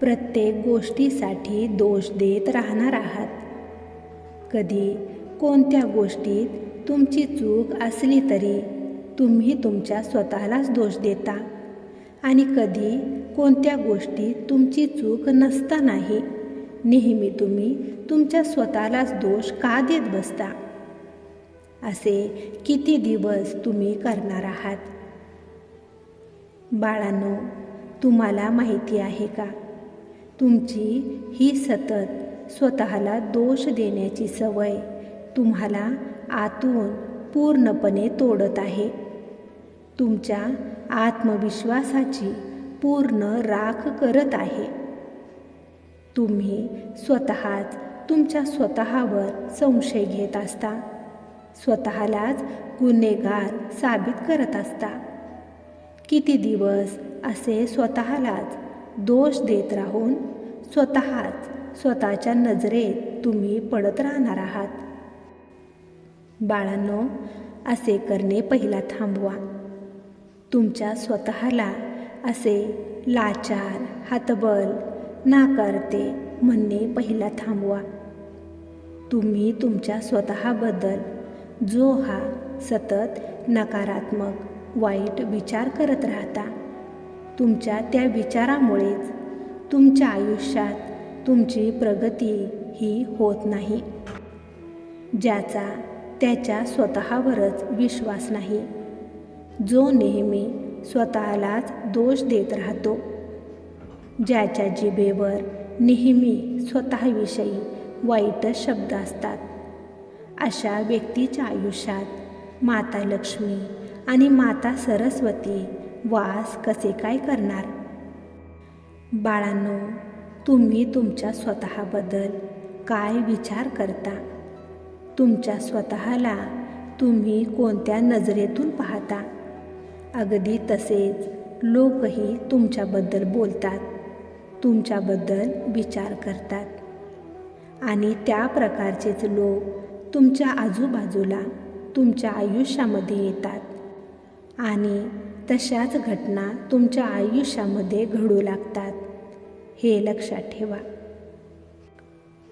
प्रत्येक गोष्टीसाठी दोष देत राहणार आहात. कधी कोणत्या गोष्टीत तुमची चूक असली तरी तुम्ही तुमच्या स्वतःलाच दोष देता आणि कधी कोणत्या गोष्टीत तुमची चूक नसतानाही नेहमी तुम्ही तुमच्या स्वतःलाच दोष का देत बसता? असे किती दिवस तुम्ही करणार आहात? बाळांनो तुम्हाला माहिती आहे का? तुमची ही सतत स्वतःला दोष देण्याची सवय तुम्हाला आतून पूर्णपणे तोडत आहे. तुमच्या आत्मविश्वासाची पूर्ण राख करत आहे. तुम्ही स्वतःच तुमच्या स्वतःवर संशय घेत असता. स्वतःलाच गुन्हेगार साबित करत असता. किती दिवस असे स्वतःलाच दोष देत राहून स्वतःच स्वतःच्या नजरेत तुम्ही पडत राहणार आहात. बाळांनो असे करणे पहिला थांबवा. तुमच्या स्वतःला असे लाचार हातबल नाकारते म्हणणे पहिला थांबवा. तुम्ही तुमच्या स्वतःबद्दल जो हा सतत नकारात्मक वाईट विचार करत राहता तुमच्या त्या विचारामुळेच तुमच्या आयुष्यात तुमची प्रगती ही होत नाही ज्याचा त्याच्या स्वतःवरच विश्वास नाही. जो नेहमी स्वतःलाच दोष देत राहतो ज्याच्या जिभेवर नेहमी स्वतःविषयी वाईट शब्द असतात. अशा व्यक्तीच्या आयुष्यात माता लक्ष्मी आणि माता सरस्वती वास कसे काय करणार? बाळांनो तुम्ही तुमच्या स्वतःबद्दल काय विचार करता? तुमच्या स्वतःला तुम्ही कोणत्या नजरेतून पाहता? अगदी तसेच लोकही तुमच्याबद्दल बोलतात तुमच्याबद्दल विचार करतात. आणि त्या प्रकारचेच लोक तुमच्या आजूबाजूला तुमच्या आयुष्यामध्ये येतात. आणि तशाच घटना तुमच्या आयुष्यामध्ये घडू लागतात. हे लक्षात ठेवा.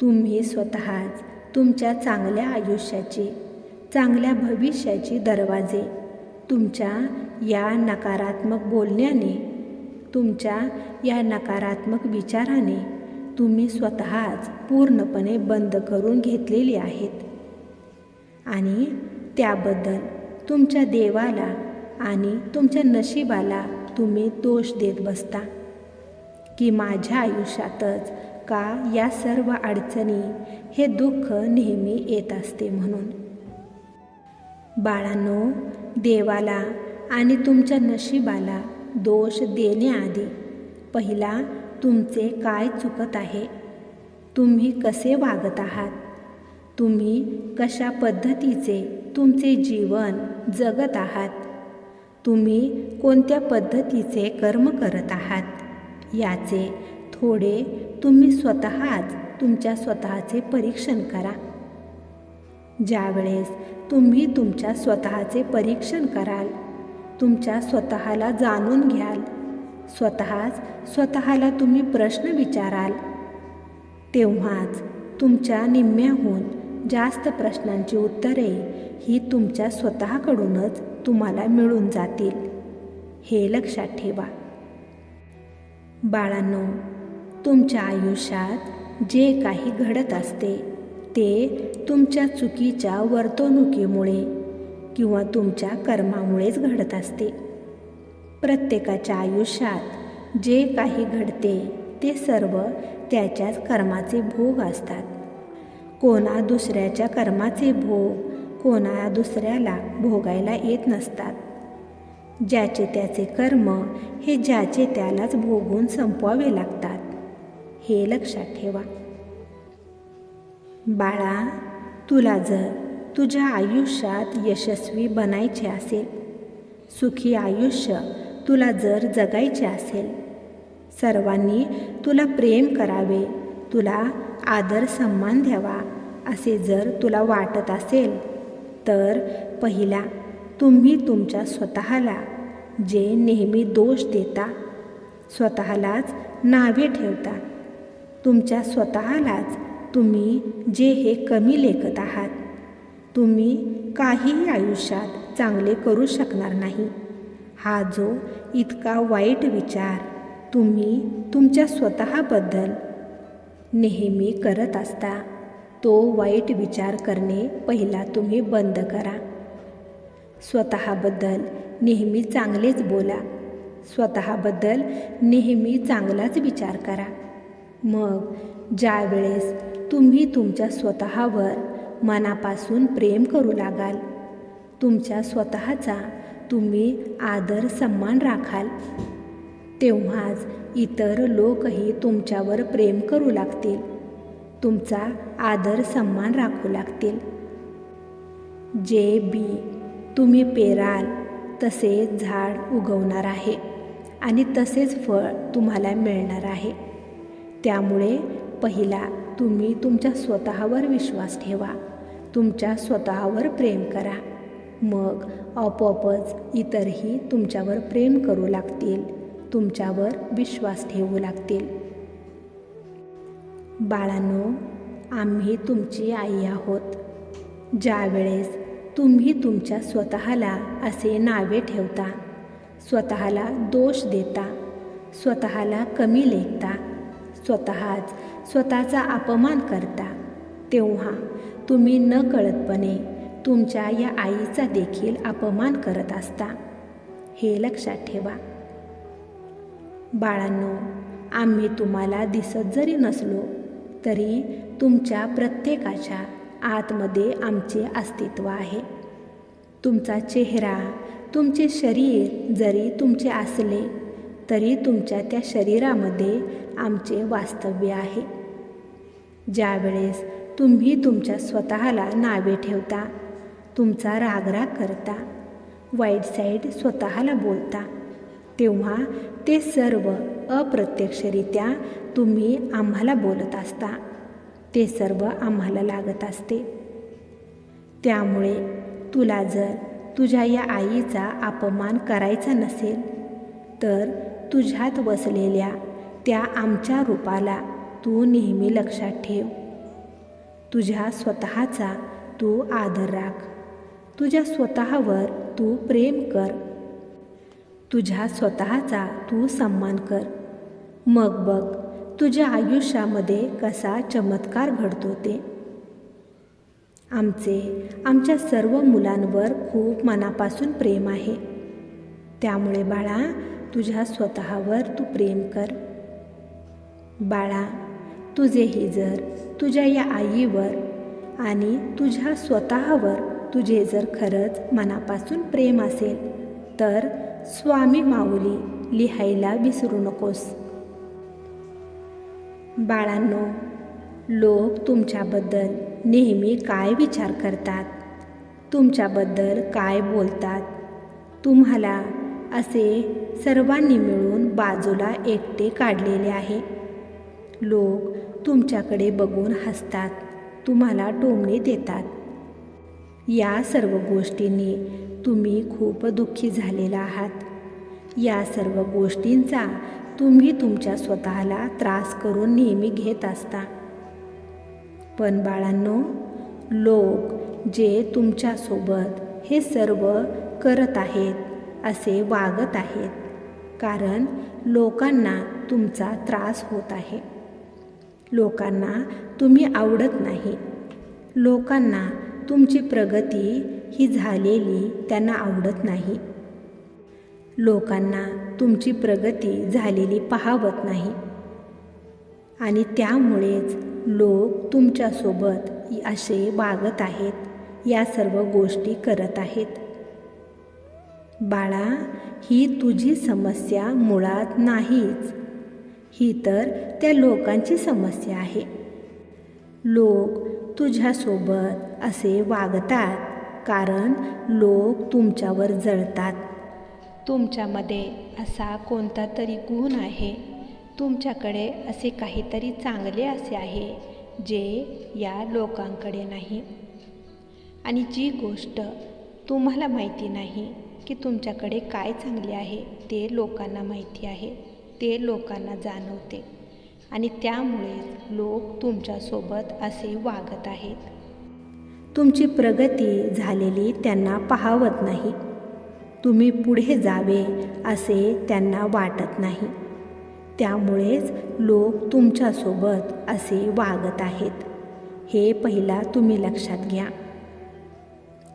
तुम्ही स्वतःच तुमच्या चांगल्या आयुष्याची चांगल्या भविष्याची दरवाजे तुमच्या या नकारात्मक बोलण्याने तुमच्या या नकारात्मक विचाराने तुम्ही स्वतःच पूर्णपणे बंद करून घेतलेली आहेत. आणि त्याबद्दल तुमच्या देवाला आणि तुमच्या नशिबाला तुम्ही दोष देत बसता. की माझ्या आयुष्यातच का या सर्व अडचणी हे दुःख नेहमी येत असते म्हणून. बाळांनो देवाला आणि तुमच्या नशिबाला दोष देण्याआधी पहिला तुमचे काय चुकत आहे? तुम्ही कसे वागत आहात? तुम्ही कशा पद्धतीचे तुमचे जीवन जगत आहात? तुम्ही कोणत्या पद्धतीचे कर्म करत आहात? याचे थोडे तुम्ही स्वतःच तुमच्या स्वतःचे परीक्षण करा. ज्यावेळेस तुम्ही तुमच्या स्वतःचे परीक्षण कराल तुमच्या स्वतःला जाणून घ्याल स्वतःच स्वतःला तुम्ही प्रश्न विचाराल तेव्हाच तुमच्या निम्म्याहून जास्त प्रश्नांची उत्तरे ही तुमच्या स्वतःकडूनच तुम्हाला मिळून जातील. हे लक्षात ठेवा. बाळांनो तुमच्या आयुष्यात जे काही घडत असते ते तुमच्या चुकीच्या वर्तणुकीमुळे किंवा तुमच्या कर्मामुळेच घडत असते. प्रत्येकाच्या आयुष्यात जे काही घडते ते सर्व त्याच्याच कर्माचे भोग असतात. कोणा दुसऱ्याच्या कर्माचे भोग कोणा दुसऱ्याला भोगायला येत नसतात. ज्याचे त्याचे कर्म हे ज्याचे त्यालाच भोगून संपवावे लागतात. हे लक्षात ठेवा. बाळा तुला जर तुझ्या आयुष्यात यशस्वी बनायचे असेल सुखी आयुष्य तुला जर जगायचे असेल सर्वांनी तुला प्रेम करावे तुला आदर सन्मान द्यावा असे जर तुला वाटत असेल तर पहिला तुम्ही तुमच्या स्वतःला जे नेहमी दोष देता स्वतःलाच नावे ठेवता. तुमच्या स्वतःलाच तुम्ही जे हे कमी लेखत आहात तुम्ही काहीही आयुष्यात चांगले करू शकणार नाही. हा जो इतका वाईट विचार तुम्ही तुमच्या स्वतःबद्दल नेहमी करत असता. तो वाईट विचार करणे पहिला तुम्ही बंद करा. स्वतःबद्दल नेहमी चांगलेच बोला. स्वतःबद्दल नेहमी चांगलाच विचार करा. मग ज्यावेळेस तुम्ही तुमच्या स्वतःवर मनापासून प्रेम करू लागाल तुमच्या स्वतःचा तुम्ही आदर सन्मान राखाल. तेव्हाच इतर लोकही तुमच्यावर प्रेम करू लागतील. तुमचा आदर सन्मान राखू लागतील. जे बी तुम्ही पेराल तसे झाड उगवणार आहे आणि तसेच फळ तुम्हाला मिळणार आहे. त्यामुळे पहिला तुम्ही तुमच्या स्वतःवर विश्वास ठेवा. तुमच्या स्वतःवर प्रेम करा. मग आपोआपच इतरही तुमच्यावर प्रेम करू लागतील. तुमच्यावर विश्वास ठेवू लागतील. बाळांनो आम्ही तुमची आई आहोत. ज्यावेळेस तुम्ही तुमच्या स्वतःला असे नावे ठेवता स्वतःला दोष देता स्वतःला कमी लेखता स्वतःच स्वतःचा अपमान करता तेव्हा तुम्ही न कळतपणे तुमच्या या आईचा देखील अपमान करत असता. हे लक्षात ठेवा. बाळांनो आम्ही तुम्हाला दिसत जरी नसलो तरी तुमच्या प्रत्येकाच्या आतमध्ये आमचे अस्तित्व आहे. तुमचा चेहरा तुमचे शरीर जरी तुमचे असले तरी तुमच्या त्या शरीरामध्ये आमचे वास्तव्य आहे. ज्यावेळेस तुम्ही तुमच्या स्वतःला नावे ठेवता तुमचा रागराग करता वाईट साईड स्वतःला बोलता तेव्हा ते सर्व अप्रत्यक्षरित्या तुम्ही आम्हाला बोलत असता. ते सर्व आम्हाला लागत असते. त्यामुळे तुला जर तुझ्या या आईचा अपमान करायचा नसेल तर तुझ्यात वसलेल्या त्या आमच्या रूपाला तू नेहमी लक्षात ठेव. तुझ्या स्वतःचा तू आदर राख. तुझ्या स्वतःवर तू प्रेम कर. तुझ्या स्वतःचा तू सन्मान कर. मग बघ तुझ्या आयुष्यामध्ये कसा चमत्कार घडतो ते. आमचे आमच्या सर्व मुलांवर खूप मनापासून प्रेम आहे. त्यामुळे बाळा तुझ्या स्वतःवर तू प्रेम कर. बाळा तुझेही जर तुझ्या या आईवर आणि तुझ्या स्वतःवर तुझे जर खरंच मनापासून प्रेम असेल तर स्वामी माऊली लिहायला विसरू नकोस. बाळांनो लोक तुमच्याबद्दल नेहमी काय विचार करतात? तुमच्याबद्दल काय बोलतात? तुम्हाला असे सर्वांनी मिळून बाजूला एकटे काढलेले आहे. लोक तुमच्याकडे बघून हसतात तुम्हाला टोमणे देतात. या सर्व गोष्टींनी तुम्ही खूप दुःखी झालेला आहात. या सर्व गोष्टींचा तुम्ही तुमच्या स्वतःला त्रास करून नेहमी घेत असता. पण बाळांनो लोक जे तुमच्यासोबत हे सर्व करत आहेत असे वागत आहेत. कारण लोकांना तुमचा त्रास होत आहे. लोकांना तुम्ही आवडत नाही. लोकांना तुमची प्रगती ही झालेली त्यांना आवडत नाही. लोकांना तुमची प्रगती झालेली पाहावत नाही. आणि त्यामुळेच लोक तुमच्यासोबत असे वागत आहेत या सर्व गोष्टी करत आहेत. बाळा ही तुझी समस्या मुळात नाहीच. ही तर त्या लोकांची समस्या आहे. लोक तुझ्यासोबत असे वागतात. कारण लोक तुमच्यावर जळतात. तुमच्यामध्ये असा कोणता तरी गुण आहे? तुमच्याकडे असे काहीतरी चांगले असे आहे जे या लोकांकडे नाही. आणि जी गोष्ट तुम्हाला माहिती नाही की तुमच्याकडे काय चांगले आहे ते लोकांना माहिती आहे ते लोकांना जाणवते. आणि त्यामुळे लोक तुमच्यासोबत असे वागत आहेत. तुमची प्रगती झालेली त्यांना पाहावत नाही. तुम्ही पुढे जावे असे त्यांना वाटत नाही. त्यामुळेच लोक तुमच्यासोबत असे वागत आहेत. हे पहिला तुम्ही लक्षात घ्या.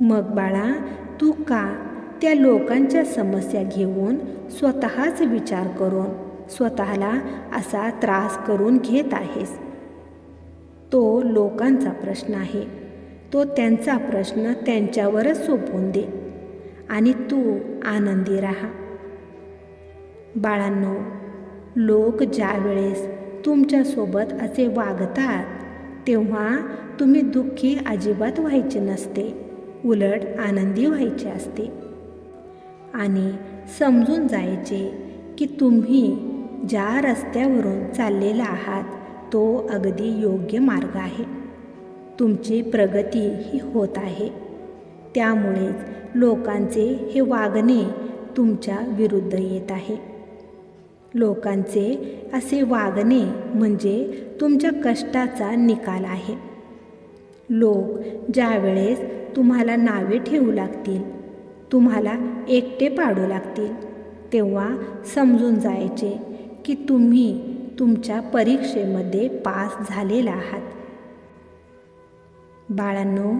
मग बाळा तू का त्या लोकांच्या समस्या घेऊन स्वतःच विचार करून स्वतःला असा त्रास करून घेत आहेस? तो लोकांचा प्रश्न आहे. तो त्यांचा प्रश्न त्यांच्यावरच सोपवून दे आणि तू आनंदी राहा. बाळांनो लोक ज्या वेळेस तुमच्यासोबत असे वागतात तेव्हा तुम्ही दुःखी अजिबात व्हायचे नसते उलट आनंदी व्हायचे असते. आणि समजून जायचे की तुम्ही ज्या रस्त्यावरून चाललेला आहात तो अगदी योग्य मार्ग आहे. तुमची प्रगती ही होत आहे. त्यामुळेच लोकांचे हे वागणे तुमच्या विरुद्ध येत आहे. लोकांचे असे वागणे म्हणजे तुमच्या कष्टाचा निकाल आहे. लोक ज्यावेळेस तुम्हाला नावे ठेवू लागतील तुम्हाला एकटे पाडू लागतील तेव्हा समजून जायचे की तुम्ही तुमच्या परीक्षेमध्ये पास झालेला आहात. बाळांनो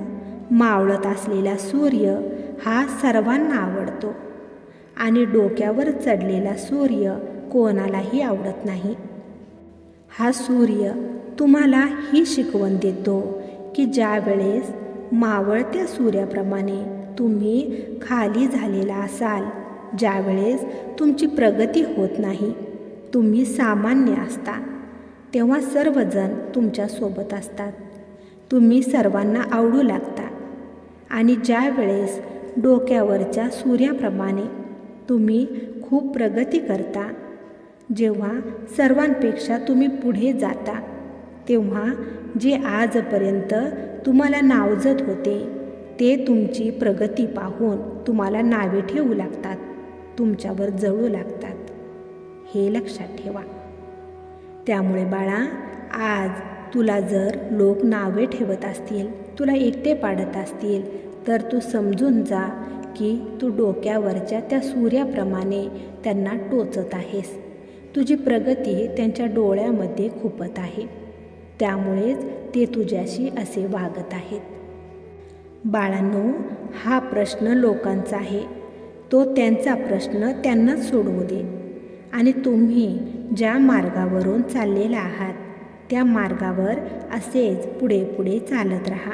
मावळत असलेला सूर्य हा सर्वांना आवडतो आणि डोक्यावर चढलेला सूर्य कोणालाही आवडत नाही. हा सूर्य तुम्हाला ही शिकवण देतो की ज्या वेळेस मावळत्या सूर्याप्रमाणे तुम्ही खाली झालेला असाल ज्यावेळेस तुमची प्रगती होत नाही तुम्ही सामान्य असता तेव्हा सर्वजण तुमच्यासोबत असतात. तुम्ही सर्वांना आवडू लागता. आणि ज्या वेळेस डोक्यावरच्या सूर्याप्रमाणे तुम्ही खूप प्रगती करता जेव्हा सर्वांपेक्षा तुम्ही पुढे जाता तेव्हा जे आजपर्यंत तुम्हाला नावजत होते ते तुमची प्रगती पाहून तुम्हाला नावे ठेवू लागतात तुमच्यावर जळू लागतात. हे लक्षात ठेवा. त्यामुळे बाळा आज तुला जर लोक नावे ठेवत असतील तुला एकटे पाडत असतील तर तू समजून जा की तू डोक्यावरच्या त्या सूर्याप्रमाणे त्यांना टोचत आहेस. तुझी प्रगती त्यांच्या डोळ्यामध्ये खुपत आहे. त्यामुळेच ते तुझ्याशी असे वागत आहेत. बाळांनो हा प्रश्न लोकांचा आहे. तो त्यांचा प्रश्न त्यांनाच सोडवू दे. आणि तुम्ही ज्या मार्गावरून चाललेला आहात त्या मार्गावर असेच पुढे पुढे चालत राहा.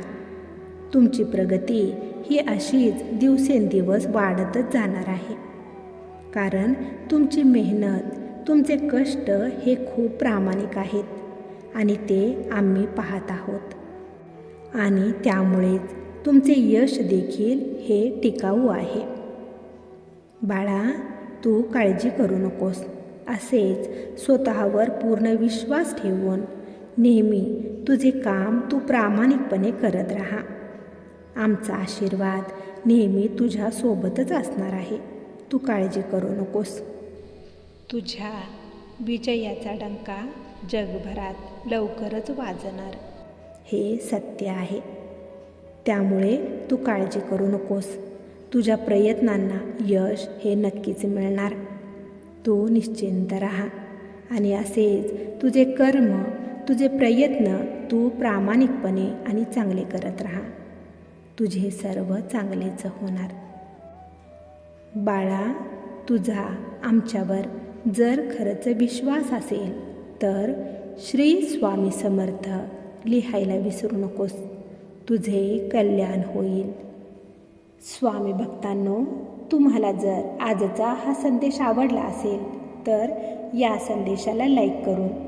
तुमची प्रगती ही अशीच दिवसेंदिवस वाढतच जाणार आहे. कारण तुमची मेहनत तुमचे कष्ट हे खूप प्रामाणिक आहेत आणि ते आम्ही पाहत आहोत. आणि त्यामुळेच तुमचे यश देखील हे टिकाऊ आहे. बाळा तू काळजी करू नकोस. असेच स्वतःवर पूर्ण विश्वास ठेवून नेहमी तुझे काम तू प्रामाणिकपणे करत राहा. आमचा आशीर्वाद नेहमी तुझ्यासोबतच असणार आहे. तू काळजी करू नकोस. तुझ्या विजयाचा डंका जगभरात लवकरच वाजणार. हे सत्य आहे. त्यामुळे तू काळजी करू नकोस. तुझ्या प्रयत्नांना यश हे नक्कीच मिळणार. तू निश्चिंत राहा आणि असेच तुझे कर्म तुझे प्रयत्न तू प्रामाणिकपणे आणि चांगले करत राहा. तुझे सर्व चांगलेच होणार. बाळा तुझा आमच्यावर जर खरंच विश्वास असेल तर श्री स्वामी समर्थ लिहायला विसरू नकोस. तुझे कल्याण होईल. स्वामी भक्तांनो तुम्हाला जर आजचा हा संदेश आवडला असेल तर या संदेशाला लाईक करून